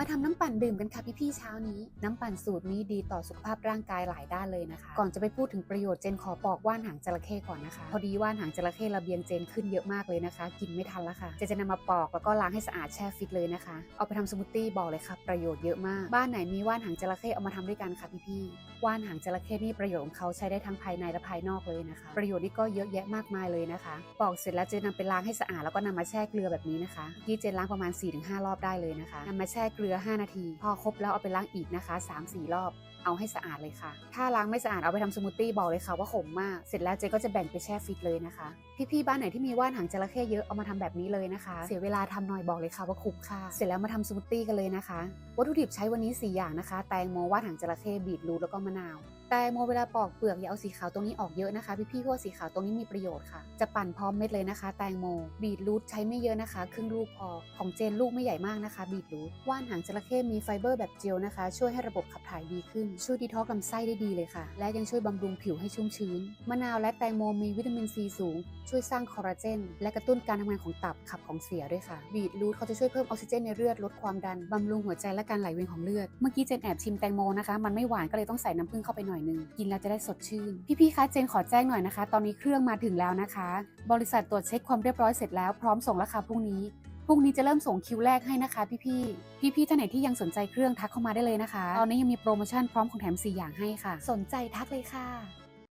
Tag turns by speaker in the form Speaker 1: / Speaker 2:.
Speaker 1: มาทำน้ำปั่นดื่มกันค่ะพี่ๆเช้านี้ น้ำปั่นสูตรนี้ดีต่อสุขภาพร่างกายหลายด้านเลยนะคะ ก่อนจะไปพูดถึงประโยชน์เจนขอปอกว่านหางจระเข้ก่อนนะคะ พอดีว่านหางจระเข้ระเบียงเจนขึ้นเยอะมากเลยนะคะ กินไม่ทันล้วค่ะเจนจะนำมาปอกแล้วก็ล้างให้สะอาดแช่ฟิตเลยนะคะ เอาไปทำสมูทตี้บอกเลยค่ะประโยชน์เยอะมาก บ้านไหนมีว่านหางจระเข้เอามาทำด้วยกันค่ะพี่ๆว่านหางจระเข้นี่ประโยชน์ของเขาใช้ได้ทั้งภายในและภายนอกเลยนะคะ ประโยชน์นี่ก็เยอะแยะมากมายเลยนะคะ ปอกเสร็จแล้วเจนนำไปล้างให้สะอาดแล้วก็นำมาแช่เกลือแบบนี้นะคะที่เจนล้างประมาณ 4-5 รอบได้เลยนะคะนำมาแช่เกลือือ 5 นาที พอครบแล้วเอาไปล้างอีกนะคะ 3-4 รอบเอาให้สะอาดเลยค่ะ ถ้าล้างไม่สะอาดเอาไปทำสมูทตี้บอกเลยค่ะว่าขมมาก เสร็จแล้วเจนก็จะแบ่งไปแช่ฟิตเลยนะคะ พี่ๆบ้านไหนที่มีว่านหางจระเข้เยอะเอามาทำแบบนี้เลยนะคะ เสียเวลาทำหน่อยบอกเลยค่ะว่าคุ้มค่า เสร็จแล้วมาทำสมูทตี้กันเลยนะคะ วัตถุดิบใช้วันนี้ 4 อย่างนะคะ แตงโมว่านหางจระเข้บีทรูทแล้วก็มะนาว แตงโมเวลาปอกเปลือกอย่าเอาสีขาวตรงนี้ออกเยอะนะคะ พี่ๆเพราะสีขาวตรงนี้มีประโยชน์ค่ะ จะปั่นพร้อมเม็ดเลยนะคะ แตงโม บีทรูทใช้ไม่เยอะนะคะ ครึ่งลูกพอ ของเจนลูกไม่ใหญ่มากนะคะ บีทรูทว่านหางจระเข้มีไฟเบอร์แบบเจลนะคะ ช่วยให้ระบบขับถ่ายดีขึ้น ช่วยดีท็อกซ์ลำไส้ได้ดีเลยค่ะ และยังช่วยบำรุงผิวให้ชุ่มชื้น มะนาวและแตงโมมีวิตามินซีสูง ช่วยสร้างคอลลาเจน และกระตุ้นการทำงานของตับขับของเสียด้วยค่ะบีทรูทเขาจะช่วยเพิ่มออกซิเจนในเลือดลดความดันบำรุงหัวใจและการไหลเวียนของเลือดเมื่อกี้เจนแอบชิมแตงโมนะคะมันไม่หวานก็เลยต้องใส่น้ำผึ้งเข้าไปหน่อยนึงกินแล้วจะได้สดชื่นพี่ๆคะเจนขอแจ้งหน่อยนะคะ ตอนนี้เครื่องมาถึงแล้วนะคะ บริษัทตรวจเช็คความเรียบร้อยเสร็จแล้วพร้อมส่งแล้วค่ะพรุ่งนี้ พรุ่งนี้จะเริ่มส่งคิวแรกให้นะคะพี่ๆ พี่ๆท่านไหนที่ยังสนใจเครื่องทักเข้ามาได้เลยนะคะ ตอนนี้ยังมีโปรโมชั่นพร้อมของแถม 4 อย่างให้ค่ะ สนใจทักเลยค่ะ